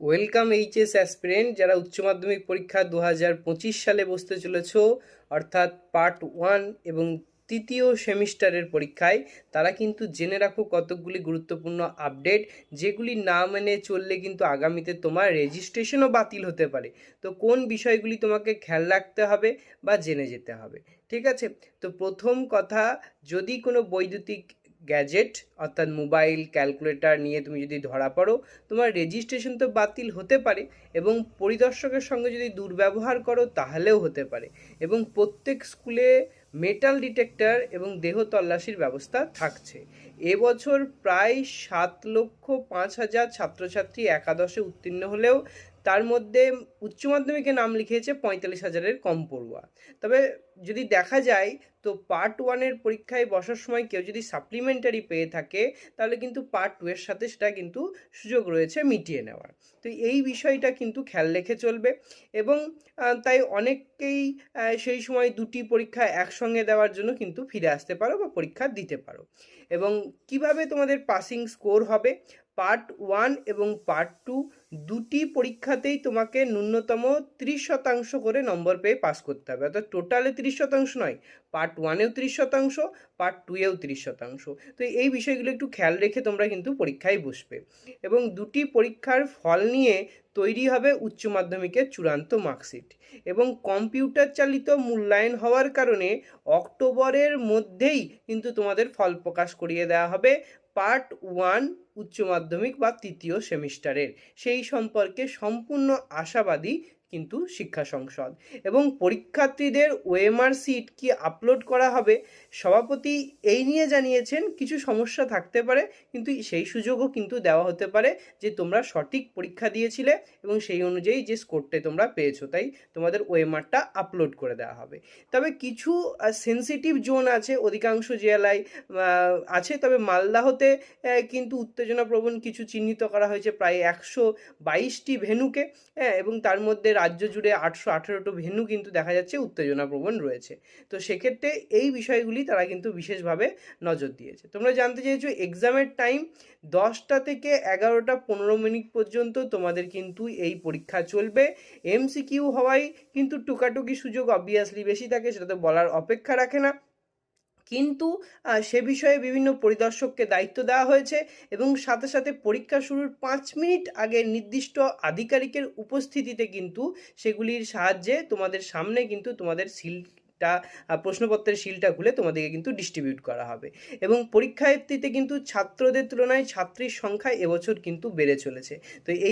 Welcome HS aspirant, যারা উচ্চ মাধ্যমিক পরীক্ষা দু হাজার পঁচিশ সালে বসতে চলেছ, অর্থাৎ পার্ট ওয়ান এবং তৃতীয় সেমিস্টারের পরীক্ষায়, তারা কিন্তু জেনে রাখো কতকগুলি গুরুত্বপূর্ণ আপডেট, যেগুলি না মেনে চললে কিন্তু আগামীতে তোমার রেজিস্ট্রেশনও বাতিল হতে পারে। তো কোন বিষয়গুলি তোমাকে খেয়াল রাখতে হবে বা জেনে যেতে হবে? ঠিক আছে? তো প্রথম কথা, যদি কোনো বৈদ্যুতিক গ্যাজেট, অর্থাৎ মোবাইল ক্যালকুলেটর নিয়ে তুমি যদি ধরা পড়ো, তোমার রেজিস্ট্রেশন তো বাতিল হতে পারে এবং পরিদর্শকের সঙ্গে যদি দুর্ব্যবহার করো তাহলেও হতে পারে এবং প্রত্যেক স্কুলে মেটাল ডিটেক্টর এবং দেহ তল্লাশির ব্যবস্থা থাকছে। এবছর প্রায় সাত লক্ষ পাঁচ হাজার ছাত্রছাত্রী একাদশে উত্তীর্ণ হলেও তার মধ্যে উচ্চ মাধ্যমিকে নাম লিখিয়েছে পঁয়তাল্লিশ হাজারের কম পড়ুয়া। তবে যদি দেখা যায়, তো পার্ট ওয়ানের পরীক্ষায় বসার সময় কেউ যদি সাপ্লিমেন্টারি পেয়ে থাকে, তাহলে কিন্তু পার্ট টু এর সাথে সেটা কিন্তু সুযোগ রয়েছে মিটিয়ে নেওয়ার। তো এই বিষয়টা কিন্তু খেয়াল রেখে চলবে এবং তাই অনেককেই সেই সময় দুটি পরীক্ষা একসঙ্গে দেওয়ার জন্য কিন্তু ফিরে আসতে পারো বা পরীক্ষা দিতে পারো। এবং কীভাবে তোমাদের পাসিং স্কোর হবে পার্ট ওয়ান এবং পার্ট টু দুটি পরীক্ষাতেই তোমাকে ন্যূনতম ত্রিশ শতাংশ করে নম্বর পেয়ে পাস করতে হবে। অর্থাৎ টোটালে ত্রিশ শতাংশ নয় পার্ট ওয়ানেও ত্রিশ শতাংশ পার্ট টুয়েও ত্রিশ শতাংশ। তো এই বিষয়গুলো একটু খেয়াল রেখে তোমরা কিন্তু পরীক্ষায় বসবে। এবং দুটি পরীক্ষার ফল নিয়ে তৈরি হবে উচ্চ মাধ্যমিকের চূড়ান্ত মার্কশিট এবং কম্পিউটার চালিত মূল্যায়ন হওয়ার কারণে অক্টোবরের মধ্যেই কিন্তু তোমাদের ফল প্রকাশ করিয়ে দেওয়া হবে। পার্ট ওয়ান উচ্চ মাধ্যমিক বা তৃতীয় সেমিস্টারের। সেই সম্পর্কে সম্পূর্ণ আশাবাদী কিন্তু শিক্ষা সংসদ। এবং পরীক্ষার্থীদের ওএমআর সিট কি আপলোড করা হবে? সভাপতি এই নিয়ে জানিয়েছেন, কিছু সমস্যা থাকতে পারে, কিন্তু সেই সুযোগও কিন্তু দেওয়া হতে পারে যে তোমরা সঠিক পরীক্ষা দিয়েছিলে এবং সেই অনুযায়ী যে স্কোরটা তোমরা পেয়েছ, তাই তোমাদের ওএমআরটা আপলোড করে দেওয়া হবে। তবে কিছু সেন্সিটিভ জোন আছে, অধিকাংশ জেলায় আছে, তবে মালদাহতে কিন্তু উত্তেজনাপ্রবণ কিছু চিহ্নিত করা হয়েছে, প্রায় একশো বাইশটি ভেনুকে এবং তার মধ্যে রাজ্য জুড়ে আটশো আঠেরোটো ভেন্যু কিন্তু দেখা যাচ্ছে উত্তেজনা প্রবণ রয়েছে। তো সেক্ষেত্রে এই বিষয়গুলি তারা কিন্তু বিশেষভাবে নজর দিয়েছে। তোমরা জানতে চেয়েছো এক্সামের টাইম দশটা থেকে এগারোটা পনেরো মিনিট পর্যন্ত তোমাদের কিন্তু এই পরীক্ষা চলবে। এমসিকিউ হওয়ায় কিন্তু টুকাটুকি সুযোগ অবভিয়াসলি বেশি থাকে, সেটা তো বলার অপেক্ষা রাখে না। কিন্তু সে বিষয়ে বিভিন্ন পরিদর্শককে দায়িত্ব দেওয়া হয়েছে এবং সাথে সাথে পরীক্ষা শুরুর পাঁচ মিনিট আগে নির্দিষ্ট আধিকারিকের উপস্থিতিতে কিন্তু সেগুলির সাহায্যে তোমাদের সামনে কিন্তু তোমাদের আহ, প্রশ্নপত্রের শিলটা খুলে তোমাদেরকে কিন্তু ডিস্ট্রিবিউট করা হবে। এবং পরীক্ষার্থীতে কিন্তু ছাত্রদের তুলনায় ছাত্রীর সংখ্যা এবছর কিন্তু বেড়ে চলেছে। তো এই